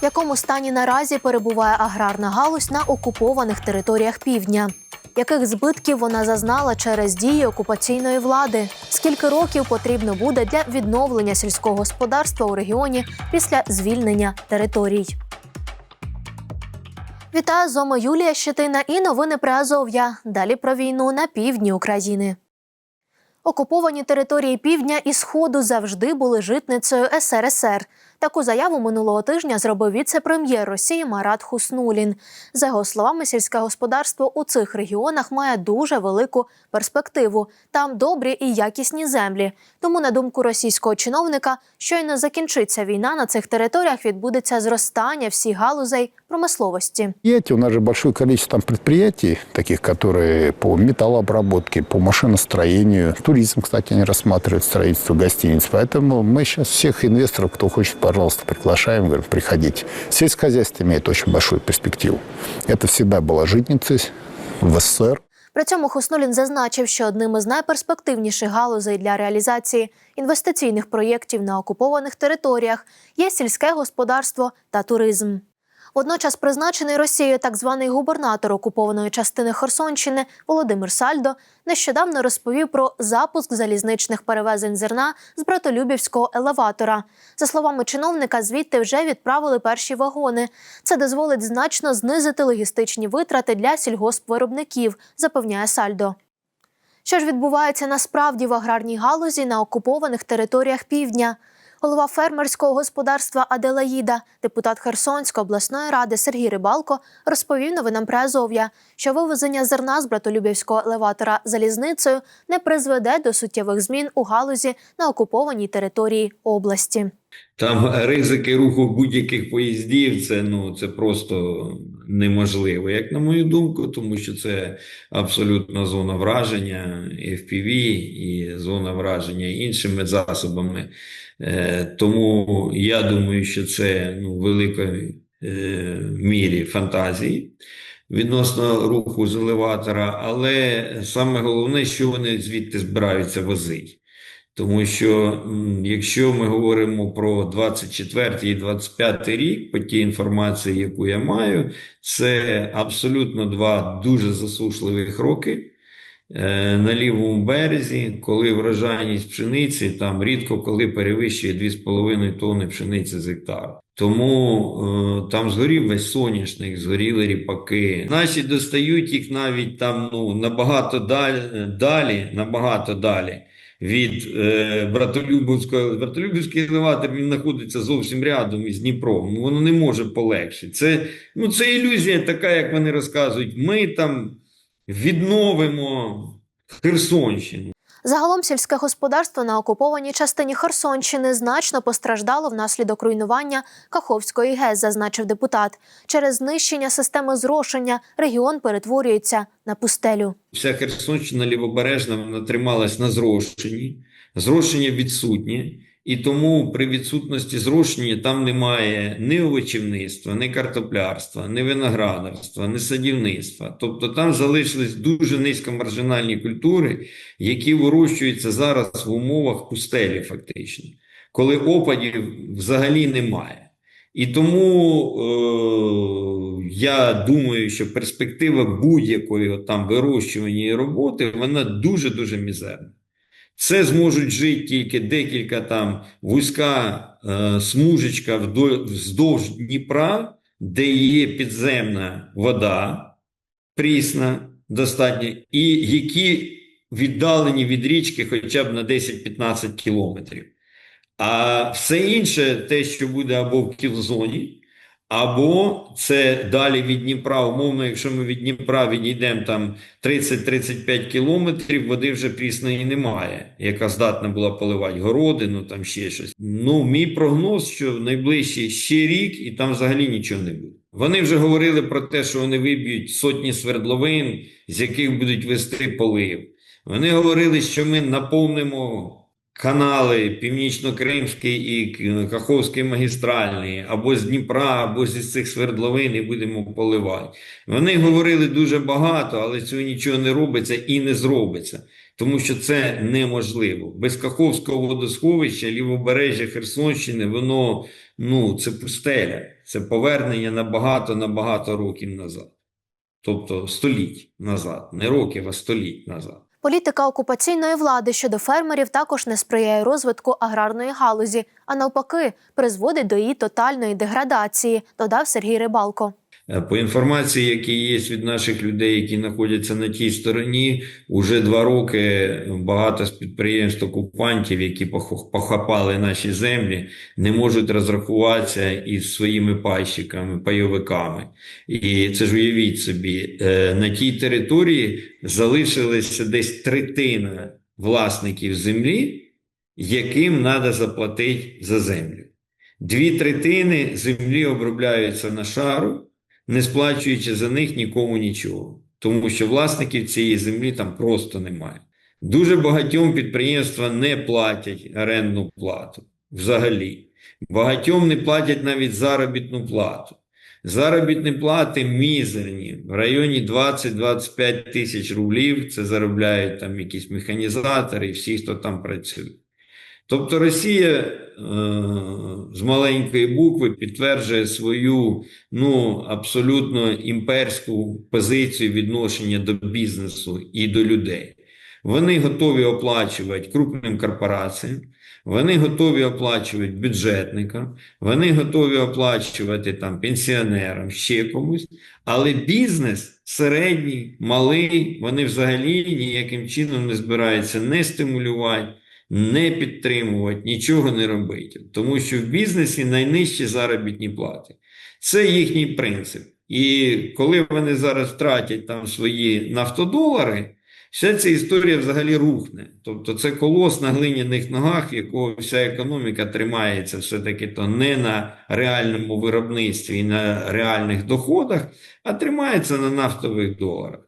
В якому стані наразі перебуває аграрна галузь на окупованих територіях півдня? Яких збитків вона зазнала через дії окупаційної влади? Скільки років потрібно буде для відновлення сільського господарства у регіоні після звільнення територій? Вітаю з вами Юлія Щетина і новини про Азов'я. Далі про війну на півдні України. Окуповані території півдня і сходу завжди були житницею СРСР. Таку заяву минулого тижня зробив віце-прем'єр Росії Марат Хуснулін. За його словами, сільське господарство у цих регіонах має дуже велику перспективу. Там добрі і якісні землі. Тому, на думку російського чиновника, щойно закінчиться війна на цих територіях, відбудеться зростання всіх галузей промисловості. Предприятий, у нас же большое количество там предприятий, таких, которые по металлообработке, по машиностроению. Туризм, кстати, они рассматривают строительство гостиниц. Поэтому мы сейчас всех инвесторов, кто хочет, пожалуйста, приглашаем, говорим, приходите. Сельское хозяйство имеет очень большую перспективу. Это всегда была житница в СССР. При цьому Хуснулін зазначив, що одним із найперспективніших галузей для реалізації інвестиційних проєктів на окупованих територіях є сільське господарство та туризм. Водночас призначений Росією так званий губернатор окупованої частини Херсонщини Володимир Сальдо нещодавно розповів про запуск залізничних перевезень зерна з братолюбівського елеватора. За словами чиновника, звідти вже відправили перші вагони. Це дозволить значно знизити логістичні витрати для сільгоспвиробників, запевняє Сальдо. Що ж відбувається насправді в аграрній галузі на окупованих територіях півдня? Голова фермерського господарства Аделаїда, депутат Херсонської обласної ради Сергій Рибалко розповів новинам Приазов'я, що вивезення зерна з братолюбівського елеватора залізницею не призведе до суттєвих змін у галузі на окупованій території області. Там ризики руху будь-яких поїздів це ну це просто неможливо, як на мою думку, тому що це абсолютно зона враження FPV і зона враження іншими засобами. Е, Тому я думаю, що це ну, в великої е, мірі фантазії відносно руху з елеватора, але саме головне, що вони звідти збираються возити. Тому що якщо ми говоримо про 24 і 25 рік, по тій інформації, яку я маю, це абсолютно два дуже засушливих роки. Е, На лівому березі, коли врожайність пшениці там рідко коли перевищує 2,5 тонни пшениці з гектара. Тому е, там згорів весь соняшник, згоріли ріпаки. Наші достають їх навіть там ну, набагато далі, далі, набагато далі від е, Братолюбівського. Елеватор він знаходиться зовсім рядом із Дніпром. Ну, воно не може полегшити. Це, ну, це ілюзія така, як вони розказують. Ми там відновимо Херсонщину. Загалом сільське господарство на окупованій частині Херсонщини значно постраждало внаслідок руйнування Каховської ГЕС, зазначив депутат. Через знищення системи зрошення регіон перетворюється на пустелю. Вся Херсонщина лівобережна вона трималась на зрошенні. Зрошення відсутнє. І тому при відсутності зрошення там немає ні овочівництва, ні картоплярства, ні виноградарства, ні садівництва. Тобто там залишились дуже низькомаржинальні культури, які вирощуються зараз в умовах пустелі, фактично, коли опадів взагалі немає. І тому е, я думаю, що перспектива будь-якої там вирощування і роботи вона дуже-дуже мізерна. Це зможуть жити тільки декілька там вузька е, смужечка вздовж Дніпра, де є підземна вода прісна достатньо, і які віддалені від річки хоча б на 10-15 кілометрів. А все інше, те, що буде або в кілзоні, або це далі від Дніпра, умовно, якщо ми від Дніпра відійдемо там 30-35 кілометрів, води вже прісної немає, яка здатна була поливати городину, там ще щось. Ну, мій прогноз, що в найближчий ще рік, і там взагалі нічого не буде. Вони вже говорили про те, що вони виб'ють сотні свердловин, з яких будуть вести полив. Вони говорили, що ми наповнимо канали Північно-Кримський і Каховський магістральний, або з Дніпра, або зі цих свердловин і будемо поливати. Вони говорили дуже багато, але цього нічого не робиться і не зробиться. Тому що це неможливо. Без Каховського водосховища лівобережжя Херсонщини воно ну, це пустеля, це повернення на багато, на багато років назад. Тобто століть назад, не років, а століть назад. Політика окупаційної влади щодо фермерів також не сприяє розвитку аграрної галузі, а навпаки, призводить до її тотальної деградації, додав Сергій Рибалко. Е, По інформації, які є від наших людей, які знаходяться на тій стороні, уже два роки багато з підприємств окупантів, які пох- похапали наші землі, не можуть розрахуватися із своїми пайщиками, пайовиками. І це ж уявіть собі, е, на тій території залишилася десь третина власників землі, яким треба заплатити за землю. Дві третини землі обробляються на шару не сплачуючи за них нікому нічого, тому що власників цієї землі там просто немає. Дуже багатьом підприємства не платять орендну плату взагалі. Багатьом не платять навіть заробітну плату. Заробітні плати мізерні, в районі 20-25 тисяч рублів. Це заробляють там якісь механізатори і всі, хто там працює. Тобто Росія е, з маленької букви підтверджує свою ну, абсолютно імперську позицію відношення до бізнесу і до людей. Вони готові оплачувати крупним корпораціям, вони готові оплачувати бюджетникам, вони готові оплачувати там пенсіонерам, ще комусь, але бізнес середній, малий, вони взагалі ніяким чином не збираються не стимулювати, не підтримувати, нічого не робити. Тому що в бізнесі найнижчі заробітні плати. Це їхній принцип. І коли вони зараз втратять там свої нафтодолари, вся ця історія взагалі рухне. Тобто це колос на глиняних ногах, якого вся економіка тримається все-таки то не на реальному виробництві і на реальних доходах, а тримається на нафтових доларах.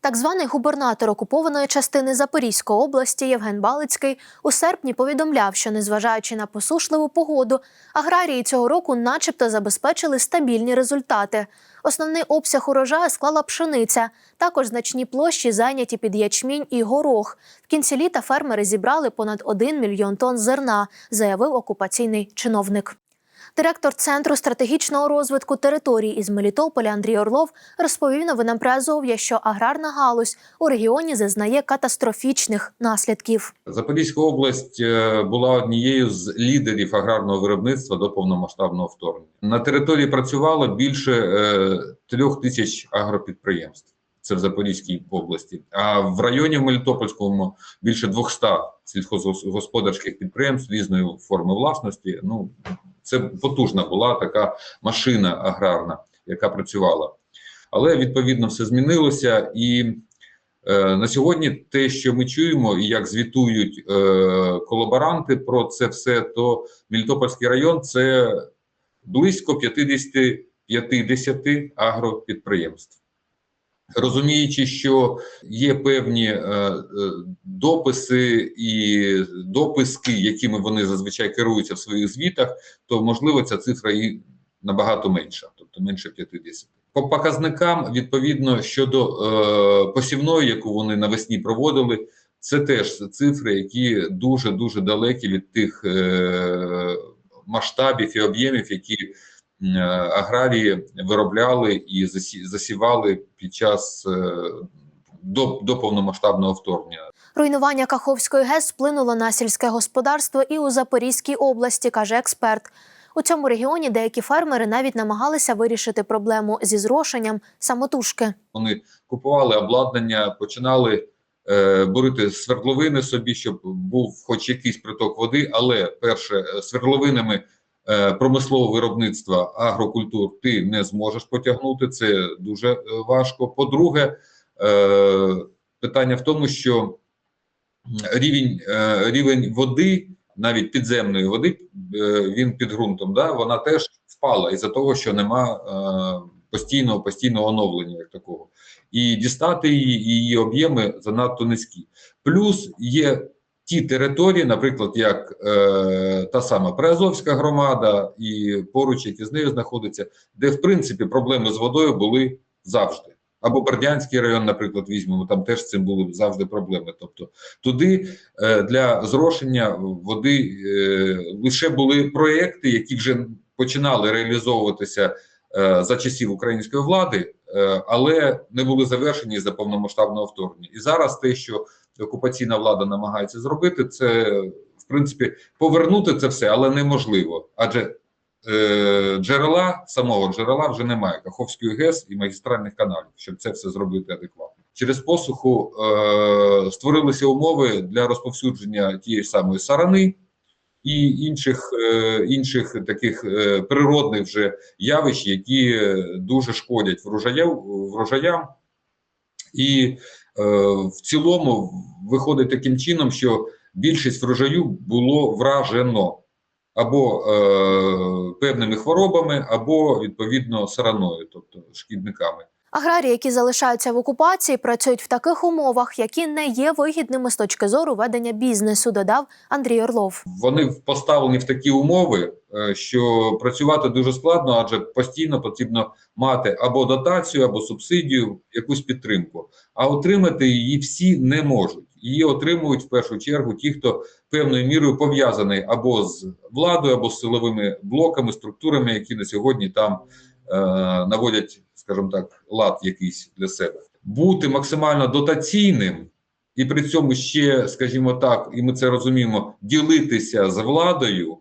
Так званий губернатор окупованої частини Запорізької області Євген Балицький у серпні повідомляв, що незважаючи на посушливу погоду, аграрії цього року, начебто, забезпечили стабільні результати. Основний обсяг урожаю склала пшениця. Також значні площі зайняті під ячмінь і горох. В кінці літа фермери зібрали понад 1 мільйон тонн зерна, заявив окупаційний чиновник. Директор Центру стратегічного розвитку територій із Мелітополя Андрій Орлов розповів новинам Азов'я, що аграрна галузь у регіоні зазнає катастрофічних наслідків. Запорізька область е, була однією з лідерів аграрного виробництва до повномасштабного вторгнення. На території працювало більше е, трьох тисяч агропідприємств. Це в Запорізькій області. А в районі в Мелітопольському більше 200 сільськогосподарських підприємств різної форми власності. Ну це потужна була така машина аграрна, яка працювала. Але відповідно все змінилося і. Е, На сьогодні те, що ми чуємо, і як звітують е, колаборанти про це все, то Мелітопольський район це близько 50, 50 агропідприємств. Розуміючи, що є певні е, е, дописи і дописки, якими вони зазвичай керуються в своїх звітах, то можливо ця цифра і набагато менша, тобто менше 50. По показникам, відповідно, щодо е, посівної, яку вони навесні проводили, це теж цифри, які дуже дуже далекі від тих е, масштабів і об'ємів, які аграрії виробляли і засівали під час е, до, до повномасштабного вторгнення. Руйнування Каховської ГЕС вплинуло на сільське господарство і у Запорізькій області, каже експерт. У цьому регіоні деякі фермери навіть намагалися вирішити проблему зі зрошенням самотужки. Вони купували обладнання, починали е, бурити свердловини собі, щоб був хоч якийсь приток води. Але перше, е, свердловинами е, промислового виробництва агрокультур ти не зможеш потягнути. Це дуже е, важко. По-друге, е, питання в тому, що рівень, е, рівень води, навіть підземної води, е, він під ґрунтом, да, вона теж впала із-за того, що нема е, постійного постійного оновлення як такого. І дістати її, її об'єми занадто низькі. Плюс є ті території, наприклад, як е, та сама Приазовська громада і поруч, які з нею знаходиться, де в принципі проблеми з водою були завжди. Або Бердянський район, наприклад, візьмемо, там теж з цим були завжди проблеми. Тобто туди е, для зрошення води е, лише були проекти, які вже починали реалізовуватися е, за часів української влади, але не були завершені за повномасштабного вторгнення. І зараз те, що окупаційна влада намагається зробити, це в принципі повернути це все, але неможливо, адже е, джерела самого джерела вже немає Каховської ГЕС і магістральних каналів, щоб це все зробити адекватно. Через посуху е, створилися умови для розповсюдження тієї самої сарани і інших, е, інших таких е, природних вже явищ, які е, дуже шкодять врожаям, врожаям. І в цілому виходить таким чином, що більшість врожаю було вражено або певними хворобами, або відповідно сараною, тобто шкідниками. Аграрії, які залишаються в окупації, працюють в таких умовах, які не є вигідними з точки зору ведення бізнесу, додав Андрій Орлов. Вони поставлені в такі умови, е, що працювати дуже складно, адже постійно потрібно мати або дотацію, або субсидію, якусь підтримку. А отримати її всі не можуть. Її отримують в першу чергу ті, хто певною мірою пов'язаний або з владою, або з силовими блоками, структурами, які на сьогодні там е, наводять, скажімо так, лад якийсь для себе. Бути максимально дотаційним і при цьому ще, скажімо так, і ми це розуміємо, ділитися з владою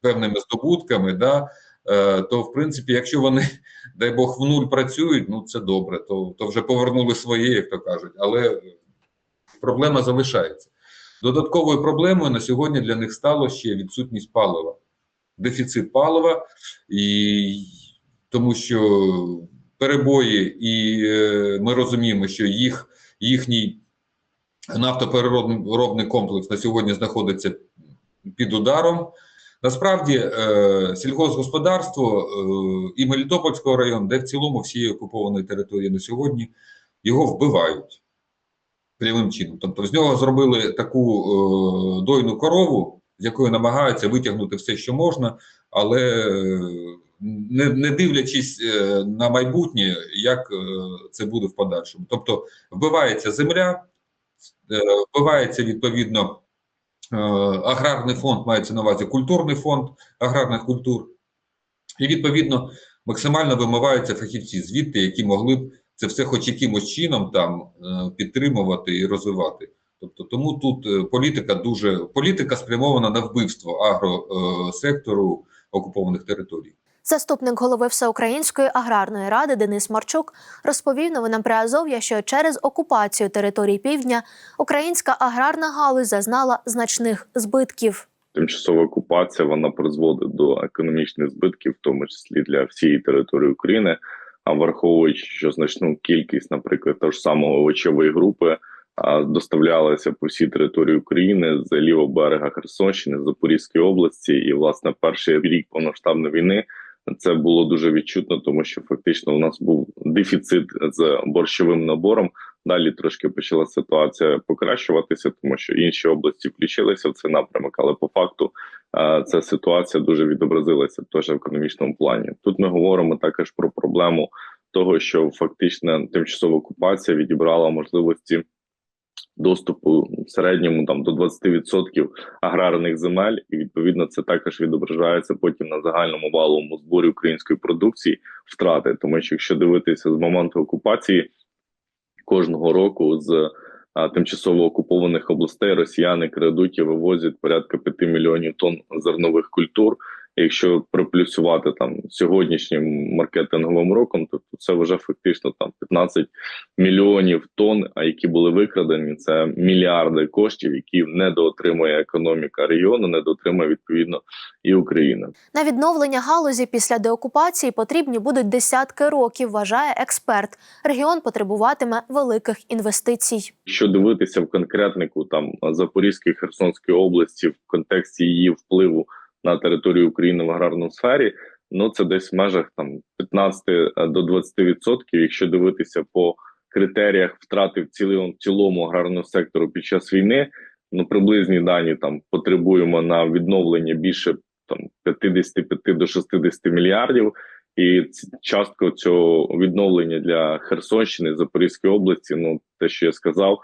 певними здобутками, да, е, то в принципі, якщо вони, дай Бог, в нуль працюють, ну це добре, то, то вже повернули своє, як то кажуть, але проблема залишається. Додатковою проблемою на сьогодні для них стало ще відсутність палива, дефіцит палива, і тому що перебої, і е, ми розуміємо, що їх їхній нафтопереробний комплекс на сьогодні знаходиться під ударом. Насправді, е, сільгоспгосподарство е, і Мелітопольського району, де в цілому всієї окупованої території на сьогодні, його вбивають прямим чином. Тобто з нього зробили таку дойну корову, з якої намагаються витягнути все, що можна, але не, не дивлячись е, на майбутнє, як е, це буде в подальшому. Тобто вбивається земля, е, вбивається відповідно аграрний фонд, мається на увазі культурний фонд аграрних культур, і відповідно максимально вимиваються фахівці звідти, які могли б це все хоч якимось чином там підтримувати і розвивати. Тобто, тому тут політика дуже політика спрямована на вбивство агросектору окупованих територій. Заступник голови Всеукраїнської аграрної ради Денис Марчук розповів новинам Приазов'я, що через окупацію територій півдня українська аграрна галузь зазнала значних збитків. тимчасова окупація вона призводить до економічних збитків, в тому числі для всієї території України. А враховуючи, що значну кількість, наприклад, того ж самого овочової групи доставлялася по всій території України з лівого берега Херсонщини, Запорізької області, і власне перший рік повноштабної війни це було дуже відчутно, тому що фактично у нас був дефіцит з борщовим набором. Далі трошки почала ситуація покращуватися, тому що інші області включилися в цей напрямок, але по факту е, ця ситуація дуже відобразилася теж в економічному плані. Тут ми говоримо також про проблему того, що фактично тимчасова окупація відібрала можливості доступу в середньому там до 20% аграрних земель, і відповідно це також відображається потім на загальному валовому зборі української продукції втрати. Тому що якщо дивитися з моменту окупації кожного року з а, тимчасово окупованих областей росіяни крадуть і вивозять порядка 5 мільйонів тонн зернових культур. Якщо приплюсувати там сьогоднішнім маркетинговим роком, то це вже фактично там 15 мільйонів тонн, а які були викрадені, це мільярди коштів, які недоотримує економіка регіону, недоотримує відповідно і Україна. На відновлення галузі після деокупації потрібні будуть десятки років, вважає експерт. Регіон потребуватиме великих інвестицій. Якщо дивитися в конкретнику там Запорізької Херсонської області в контексті її впливу на територію України в аграрному сфері, ну це десь в межах там 15 до 20%, якщо дивитися по критеріях втрати в цілому, в цілому аграрного сектору під час війни. ну приблизні дані там потребуємо на відновлення більше там 55 до 60 мільярдів. І частка цього відновлення для Херсонщини, Запорізької області, ну те, що я сказав, е,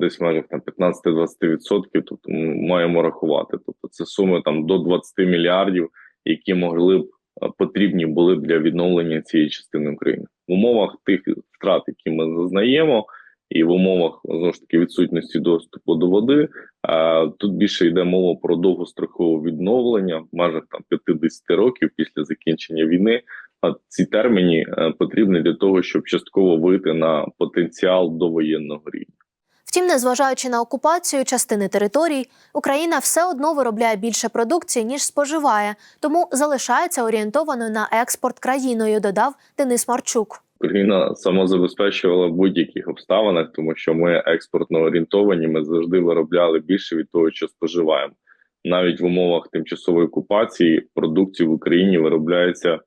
десь в межах там 15-20%, тобто маємо рахувати. Тобто це суми там до 20 мільярдів, які могли б е, потрібні були б для відновлення цієї частини України в умовах тих втрат, які ми зазнаємо, і в умовах знову ж таки відсутності доступу до води. е, Тут більше йде мова про довгострокове відновлення в межах там 50 років після закінчення війни. А ці терміни е, потрібні для того, щоб частково вийти на потенціал довоєнного рівня. Втім, незважаючи на окупацію частини територій, Україна все одно виробляє більше продукції, ніж споживає, тому залишається орієнтованою на експорт країною, додав Денис Марчук. Україна самозабезпечувала в будь-яких обставинах, тому що ми експортно орієнтовані. Ми завжди виробляли більше від того, що споживаємо. Навіть в умовах тимчасової окупації продукції в Україні виробляється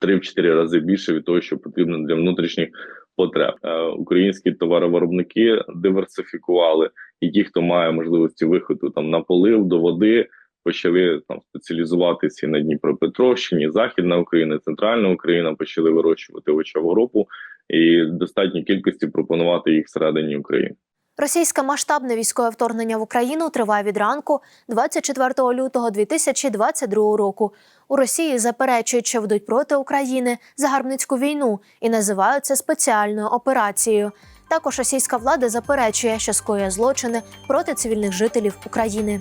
в 3-4 рази більше від того, що потрібно для внутрішніх потреб. Е, Українські товаровиробники диверсифікували, і ті, хто має можливості виходу там на полив до води, почали там спеціалізуватися на Дніпропетровщині, Західна Україна, Центральна Україна почали вирощувати овочеву групу і достатній кількості пропонувати їх всередині України. Російське масштабне військове вторгнення в Україну триває від ранку 24 лютого 2022 року. У Росії заперечують, що ведуть проти України загарбницьку війну і називають це спеціальною операцією. Також російська влада заперечує, що скоює злочини проти цивільних жителів України.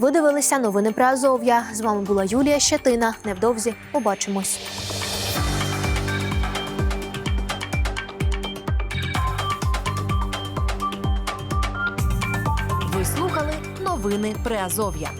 Ви дивилися новини про Азов'я. З вами була Юлія Щетина. Невдовзі побачимось. Ви слухали новини Приазов'я.